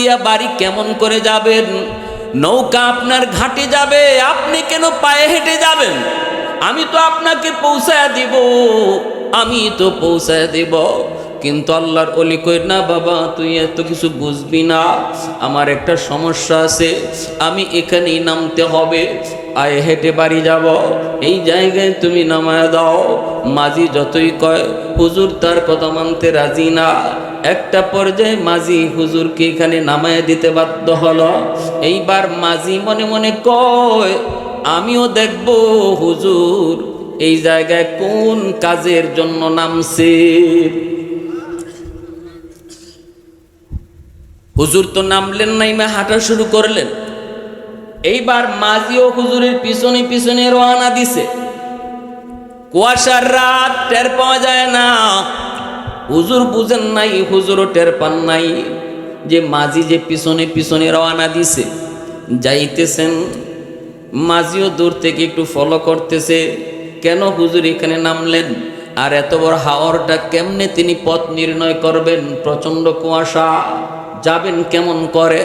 দিয়া বাড়ি কেমন করে যাবেন? নৌকা আপনার ঘাটে যাবে, আপনি কেন পায়ে হেঁটে যাবেন? আমি তো আপনাকে পৌঁছায় দিব, আমি তো পৌঁছায় দিব। কিন্তু আল্লাহর অলি কই না বাবা, তুই এত কিছু বুঝবি না। আমার একটা সমস্যা আছে, আমি এখানেই নামতে হবে। আয়, হেঁটে বাড়ি যাব। এই জায়গায় তুমি নামায় দাও। মাঝি যতই কয়, হুজুর, তার কথা মানতে রাজি না। একটা পর্যায়ে মাঝি হুজুরকে এখানে নামায় দিতে বাধ্য হলো। এইবার মাঝি মনে মনে কয়, আমিও দেখব হুজুর, এই জায়গায় কোন কাজের জন্য নামছে? হুজুর তো নামলেন নাই, মা হাঁটা শুরু করলেন। এইবার মাঝিও হুজুরের পিছনে পিছনে রওনা দিছে। কুয়াশার রাত টের পাওয়া যায় না। হুজুর বুঝেন নাই, হুজুরও টের পান নাই যে মাঝি যে পিছনে পিছনে রওনা দিছে। যাইতেছেন, মাঝিও দূর থেকে একটু ফলো করতেছে, কেন হুজুর এখানে নামলেন? আর এত বড় হাওয়ারটা কেমনে তিনি পথ নির্ণয় করবেন? প্রচণ্ড কুয়াশা। যাবেন কেমন করে?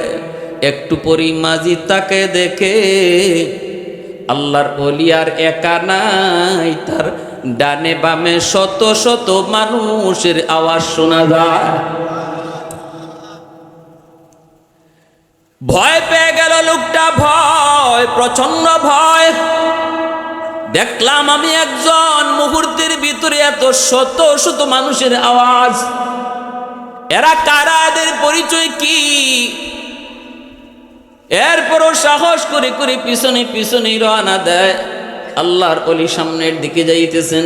একটু পরি মাঝি তাকে দেখে আল্লাহর অলি আর একা নাই, তার ডানে বামে শত শত মানুষের আওয়াজ শোনা যায়। ভয় পেয়ে গেল লোকটা, ভয় প্রচণ্ড ভয়। দেখলাম আমি একজন মুহূর্তের ভিতরে এত শত শত মানুষের আওয়াজ। এরা কারা এদের পরিচয় কি? এরপরও সাহস করে করে পিছনে পিছনে রওনা দেয়। আল্লাহর অলি সামনের দিকে যাইতেছেন।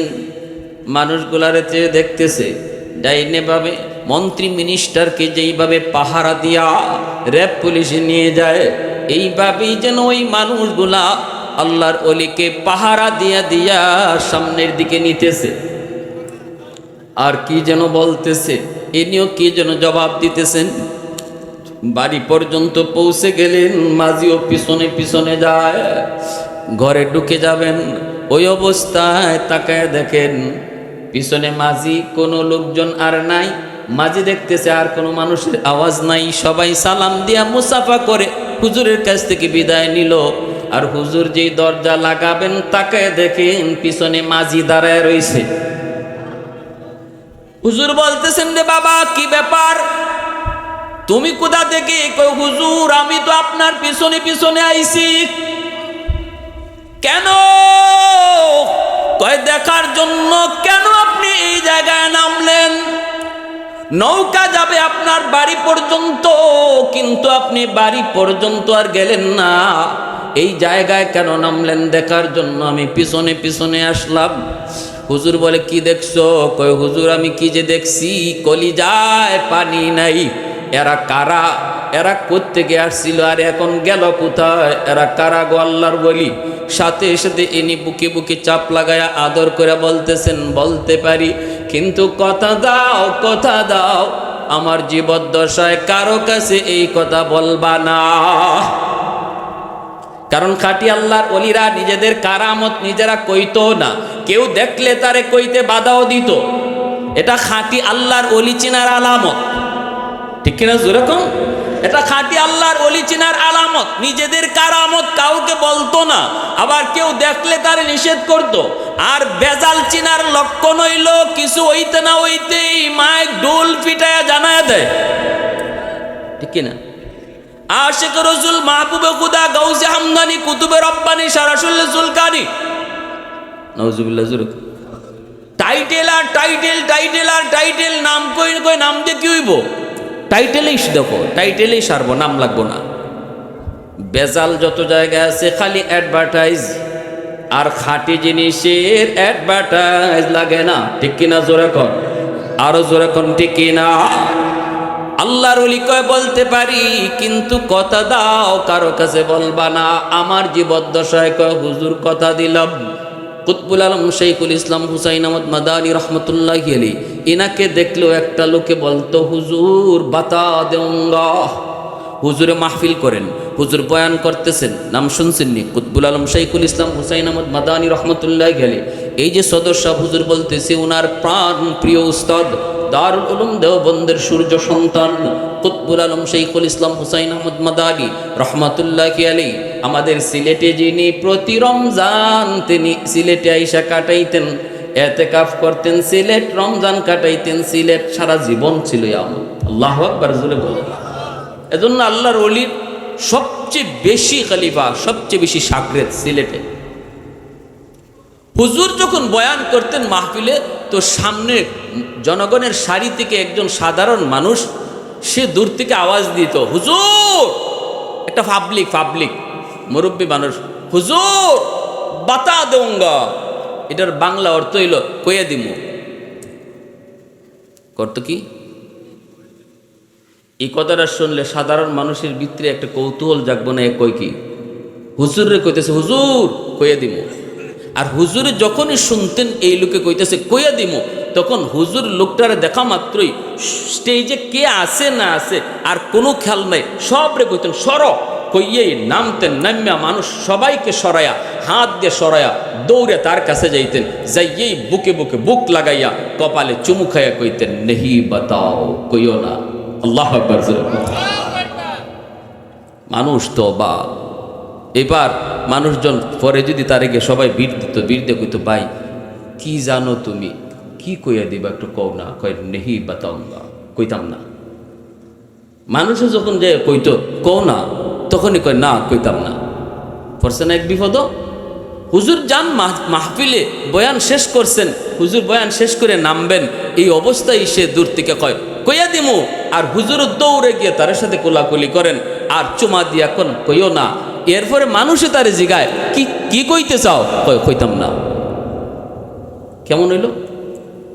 মানুষগুলারে চেয়ে দেখতেছে, ডাইনে ভাবে মন্ত্রী মিনিস্টারকে যেইভাবে পাহারা দিয়া র্যাব পুলিশে নিয়ে যায়, এইভাবেই যেন ওই মানুষগুলা আল্লাহর অলিকে পাহারা দিয়া দিয়া সামনের দিকে নিতেছে। আর কি যেন বলতেছে? এ নিয়েও কি যেন জবাব দিতেছেন? বাড়ি পর্যন্ত পৌঁছে গেলেন, মাঝিও পিছনে পিছনে যায়, ঘরে ঢুকে যাবেন। ওই অবস্থায় তাকায় দেখেন, পিছনে মাঝি, কোনো লোকজন আর নাই। মাঝি দেখতেছে আর কোনো মানুষের আওয়াজ নাই। সবাই সালাম দিয়া মুসাফা করে হুজুরের কাছ থেকে বিদায় নিল। আর হুজুর যেই দরজা লাগাবেন তাকে দেখেন পিছনে মাঝি দাঁড়ায় রইছে হুজুর বলতেছেন রে বাবা, কি ব্যাপার? তুমি কোথা থেকে? কই হুজুর, আমি তো আপনার পিছনে পিছনে আইছি। কেন? কয়, দেখার জন্য কেন আপনি এই জায়গায় নামলেন? নৌকা যাবে আপনার বাড়ি পর্যন্ত, কিন্তু আপনি বাড়ি পর্যন্ত আর গেলেন না। এই জায়গায় কেন নামলেন? দেখার জন্য আমি পিছনে পিছনে আসলাম। হুজুর বলে, কি দেখছ? কয়, হুজুর, আমি কি যে দেখছি? কলি যায় পানি নাই। এরা কারা? এরা কোত্থেকে আসছিল? আর এখন গেল কোথায়? এরা কারা গো আল্লাহর বলি? সাথে সাথে ইনি বুকে বুকে চাপ লাগায়া আদর করে বলতেছেন, বলতে পারি, কিন্তু কথা দাও কথা দাও। আমার জীবদ্দশায় কারও কাছে এই কথা বলবা না। কারণ খাটি আল্লাহর অলিরা নিজেদের কারামত নিজেরা কইতো না। কেউ দেখলে তারে কইতে বাধাও দিত। এটা খাঁটি আল্লাহর অলি চিনার আলামত। ঠিক কিনা যেরকম? এটা খাঁটি আল্লাহর অলি চিনার আলামত। নিজেদের কারামত কাউকে বলতো না। আবার কেউ দেখলে তারে নিষেধ করত। আর বেজাল চিনার লক্ষণ হইল, কিছু হইতে না হইতেই মাইক ডোল ফিটায়া জানায় দেয়। ঠিক কিনা? আশেক রসুল মাহবুবে খুদা গৌসে হামদানি, কুতুবে রব্বানি, সারাসুল্লে সুলকানি টাইটেল আর টাইটেল টাইটেল আর টাইটেল, নাম কই কই, নাম দিয়ে কি হইব? টাইটেলেই দেখো, টাইটেলেই সারবো, নাম লাগবো না। বেজাল যত জায়গায় আছে, খালি অ্যাডভার্টাইজ। আর খাঁটি জিনিসের অ্যাডভার্টাইজ লাগে না, ঠিক কিনা জোরে কর আরও জোরে কন, ঠিক কিনা? আল্লাহর অলি কয়, বলতে পারি, কিন্তু কথা দাও, কারও কাছে বলবা না। আমার জীবদ্দশায় কয়, হুজুর কথা দিলাম। কুতবুল আলম শৈকুল ইসলাম হুসাইন আহমদ মাদানী রহমতুল্লাহ আলী ইনাকে দেখলেও একটা লোকে বলতো, হুজুর, বাতা দেউঙ্গা হুজুরে মাহফিল করেন। হুজুর বয়ান করতেছেন, নাম শুনছেননি? কুতবুল আলম শৈকুল ইসলাম হুসাইন আহমদ মাদানী রহমতুল্লাহ গেলে এই যে সদস্য হুজুর বলতেছে ওনার প্রাণ প্রিয় উস্তাদ। দারুল উলুম দেওবন্দের সূর্য সন্তান কুতবুল আলম শৈখুল ইসলাম হুসাইন আহমদ মাদালি রহমাতুল্লাহ আলী আমাদের সিলেটে যিনি প্রতি রমজান তিনি সিলেটে আইসা কাটাইতেন এতে কাফ করতেন, সিলেট রমজান কাটাইতেন, সিলেট সারা জীবন ছিল আল্লাহ আকবার জুড়ে বলেন। এজন্য আল্লাহর অলির সবচেয়ে বেশি খালিফা, সবচেয়ে বেশি সাকরেত সিলেটে। হুজুর যখন বয়ান করতেন মাহফিলে তো সামনে জনগণের সারি থেকে একজন সাধারণ মানুষ, সে দূর থেকে আওয়াজ দিত, হুজুর! একটা পাবলিক পাবলিক মুরব্বী মানুষ, হুজুর, বাতা দেউঙ্গা এটার বাংলা অর্থ হইল, কইয়া দিমু। করত কি? এই কথাটা শুনলে সাধারণ মানুষের ভিতরে একটা কৌতূহল জাগবো না কই কি? হুজুরে কইতেছে, হুজুর, কইয়া দিমু। আর হুজুরে যখনই শুনতেন এই লোকে কইতেছে, কইয়া দিমু? তখন হুজুর লোকটারে দেখা মাত্রই, স্টেজে কে আছে না আছে? আর কোনো খেয়াল নাই। সব রে কইতেন, সর। কইয়েই নামতেন, নামিয়া মানুষ সবাইকে সরায়া হাত দিয়ে সরায়া দৌড়ে তার কাছে যাইতেন। যাইয়েই বুকে বুকে বুক লাগাইয়া কপালে চুমু খাইয়া কইতেন, নেহি বাতাও, কইও না। আল্লাহ। মানুষ তো বা এবার মানুষজন পরে যদি তারে গিয়ে সবাই বীর দিত, বীর দিয়ে কইতো, ভাই, কি জানো তুমি? কি কইয়া দিবা একটু কও না? কয়, নেহি বাতাঙ্গা কইতাম না। মানুষে যখন যে কইতো, কও না, তখনই কয়, না, কইতাম না। পড়ছে না এক বিপদ হুজুর যান মাহফিলে বয়ান শেষ করছেন, হুজুর বয়ান শেষ করে নামবেন, এই অবস্থায় সে দূর থেকে কয়, কইয়া দিমু? আর হুজুর দৌড়ে গিয়ে তার সাথে কোলাকুলি করেন, আর চুমা দিয়া কোন কইও না এরপরে মানুষে তারে জিগায়, কি কি কইতে চাও? কইতাম না। কেমন হইল?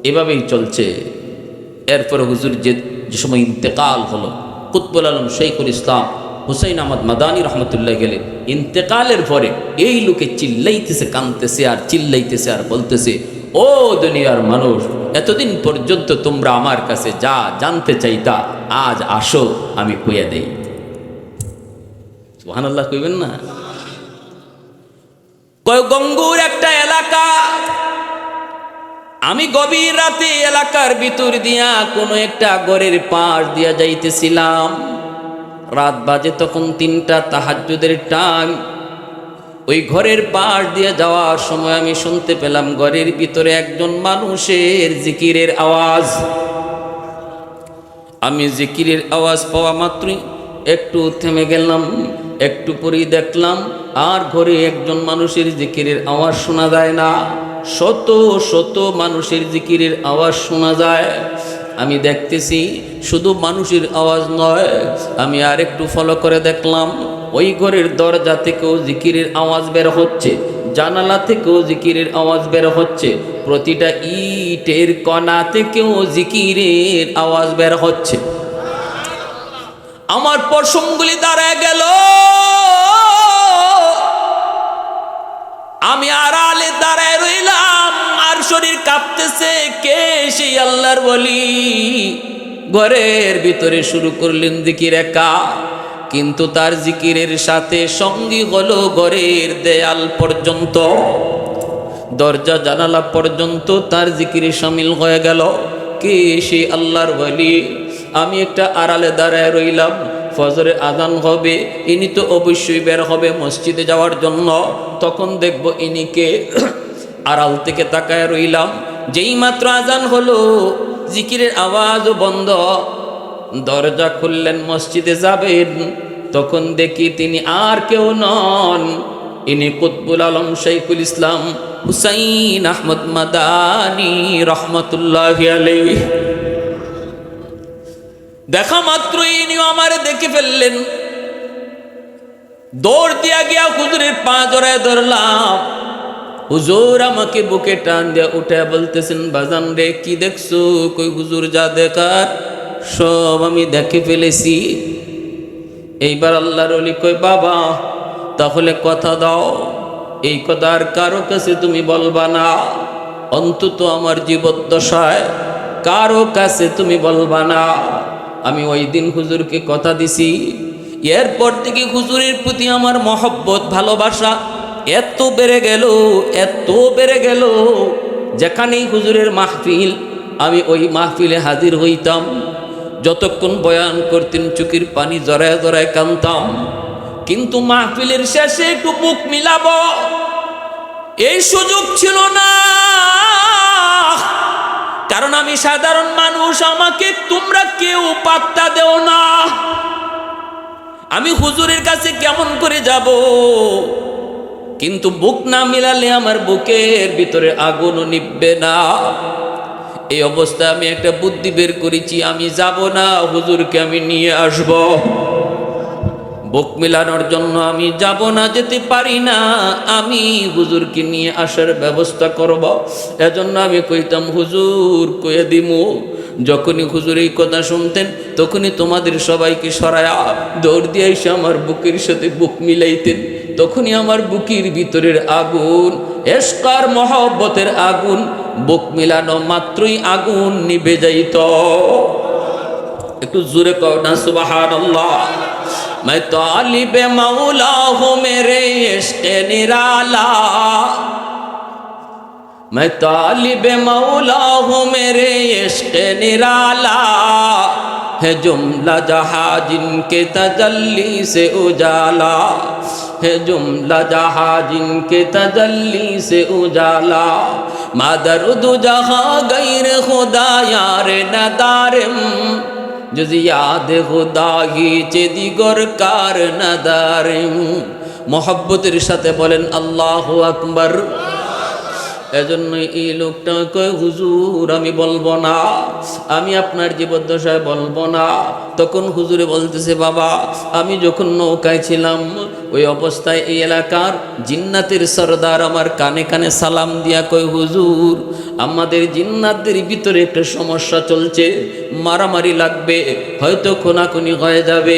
এভাবেই চলছে। এরপরে হুজুর যে যে সময় ইন্তেকাল হলো, কুতবুল আলম শৈখুল ইসলাম হুসাইন আহমদ মাদানী রহমতুল্লাহ গেলে, ইন্তেকালের পরে এই লোকে চিল্লাইতেছে, কানতেছে আর চিল্লাইতেছে আর বলতেছে, ও দুনিয়ার মানুষ, এতদিন পর্যন্ত তোমরা আমার কাছে যা জানতে চাইতা, আজ আসো, আমি কইয়া দেই। সুবহানাল্লাহ কইবেন না? গঙ্গুর একটা এলাকা, আমি গভীর রাতে এলাকার ভিতর দিয়া কোনো একটা গড়ের পাশ দিয়া যাইতেছিলাম। রাত বাজে তখন তিনটা তাহাজ্জুদের টাইম। ওই ঘরের পাশ দিয়ে যাওয়ার সময় আমি শুনতে পেলাম ঘরের ভিতরে একজন মানুষের জিকিরের আওয়াজ। আমি জিকিরের আওয়াজ পাওয়া মাত্রই একটু থেমে গেলাম। একটু পরেই দেখলাম, আর ঘরে একজন মানুষের জিকিরের আওয়াজ শোনা যায় না। শত শত মানুষের জিকিরের আওয়াজ শোনা যায়। আমি দেখতেছি শুধু মানুষের আওয়াজ নয়, আমি আর একটু ফলো করে দেখলাম, ওই ঘরের দরজা থেকেও জিকিরের আওয়াজ বের হচ্ছে, জানালা থেকেও জিকিরের আওয়াজ বের হচ্ছে, প্রতিটা ইটের কণা থেকেও জিকিরের আওয়াজ বের হচ্ছে। আমার পশমগুলি দাঁড়ায় গেল। আমি আর আড়ালে দাঁড়ায় রইলাম, আর শরীর কাঁপতেছে। কে সেই আল্লাহর বলি? ঘরের ভিতরে শুরু করলেন জিকির একা, কিন্তু তার জিকিরের সাথে সঙ্গী হলো ঘরের দেয়াল পর্যন্ত। দরজা জানালা পর্যন্ত তার জিকিরে সামিল হয়ে গেল। কে সে আল্লাহর বলি? আমি একটা আড়ালে দাঁড়ায় রইলাম। ফজরে আদান হবে, ইনি তো অবশ্যই বের হবে মসজিদে যাওয়ার জন্য। তখন দেখব ইনিকে আড়াল থেকে তাকায় রইলাম। যেই মাত্র আজান হলো, জিকিরের আওয়াজও বন্ধ। দরজা খুললেন, মসজিদে যাবেন। তখন দেখি তিনি আর কেউ নন। ইনি কুতবুল আলম শৈখুল ইসলাম, হুসাইন আহমদ মাদানি রহমতুল্লাহ আলাইহি। দেখা মাত্র ইনি আমারে দেখে ফেললেন। দৌড় দিয়া গিয়া হুজুরের পা জড়ায় ধরলাম। হুজুর আমাকে বুকে টান দিয়া উঠে বলতেছেন, বাজান রে, কি দেখছ? কই হুজুর যা দেখার, সব আমি দেখে ফেলেছি। এইবার আল্লাহর অলি কই বাবা, তাহলে কথা দাও। এই কথা আর কারও কাছে তুমি বলবা না। অন্তত আমার জীবদ্দশায় কারও কাছে তুমি বলবা না। আমি ওই দিন হুজুরকে কথা দিছি, এরপর থেকে হুজুরের প্রতি আমার মহব্বত, ভালোবাসা এত বেড়ে গেল, এত বেড়ে গেল, যেখানেই হুজুরের মাহফিল, আমি ওই মাহফিলে হাজির হইতাম, যতক্ষণ বয়ান করতেন, চুকির পানি জড়ায় জড়ায় কানতাম। কিন্তু মাহফিলের শেষে একটু বুক মিলাব, এই সুযোগ ছিল না। কারণ আমি সাধারণ মানুষ, আমাকে তোমরা কেউ পাত্তা দেও না। আমি হুজুরের কাছে কেমন করে যাব? কিন্তু বুক না মিলালে আমার বুকের ভিতরে আগুনও নিববে না। এই অবস্থায় আমি একটা বুদ্ধি বের করেছি, আমি যাব না, হুজুরকে আমি নিয়ে আসব। বুক মিলানোর জন্য আমি যাব না, যেতে পারি না। আমি হুজুরকে নিয়ে আসার ব্যবস্থা করব। এজন্য আমি কইতাম, হুজুর, কয়ে দিমু, যখনই হুজুর এই কথা শুনতেন, তখনই তোমাদের সবাইকে সরায়া দৌড় দিয়ে এসে আমার বুকের সাথে বুক মিলাইতেন। তখনই আমার বুকের ভিতরের আগুন এসকার মহব্বতের আগুন, বুক মিলানো মাত্রই আগুন নিভে যাইত। একটু জোরে কও না میں طالب مولا ہوں میرے عشق نرالا۔ میں طالب مولا ہوں میرے عشق نرالا۔ ہے جملہ جہاں جن کے تجلی سے اجالا۔ ہے جملہ جہاں جن کے تجلی سے اجالا۔ مادر دو جہاں غیر خدا یار ندارم۔ যদি ইয়াদ চেদি চেদিগর কার নাদারে মোহব্বতের সাথে বলেন আল্লাহ আকবর। এজন্য এই লোকটা কয় হুজুর, আমি বলব না। আমি আপনার জীবদ্দশায় বলব না। তখন হুজুরে বলতেছে, বাবা, আমি যখন নৌকায় ছিলাম, ওই অবস্থায় এই এলাকার জিন্নাতের সর্দার আমার কানে কানে সালাম দিয়া কয়, হুজুর, আমাদের জিন্নাতদের ভিতরে একটা সমস্যা চলছে। মারামারি লাগবে, হয়তো খুনাখুনি হয়ে যাবে।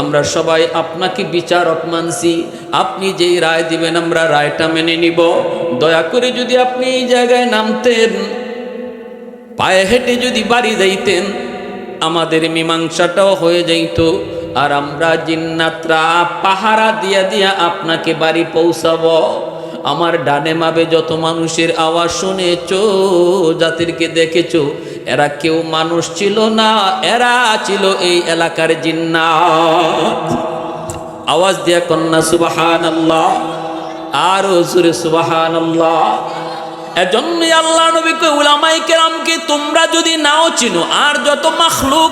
আমরা সবাই আপনাকে বিচারক মানছি। আপনি যেই রায় দিবেন, আমরা রায়টা মেনে নিব। দয়া করে যদি আপনি এই জায়গায় নামতেন, পায়ে হেঁটে যদি বাড়ি যাইতেন, আমাদের মীমাংসাটাও হয়ে যাইত। আর আমরা জিন্নাতরা পাহারা দিয়া দিয়া আপনাকে বাড়ি পৌঁছাবো। আমার ডানে মাবে যত মানুষের আওয়াজ শুনেছো, জাতিরকে দেখেছ, এরা কেউ মানুষ ছিল না, এরা ছিল এই এলাকার জিন্নাত। আওয়াজ দিয়া কন্যা সুবাহান আল্লাহ আরও সুরে সুবাহান আল্লাহ এজন্যই আল্লাহ নবী কই উলামাই কেরামকে তোমরা যদি নাও চিনো আর যত মাখলুক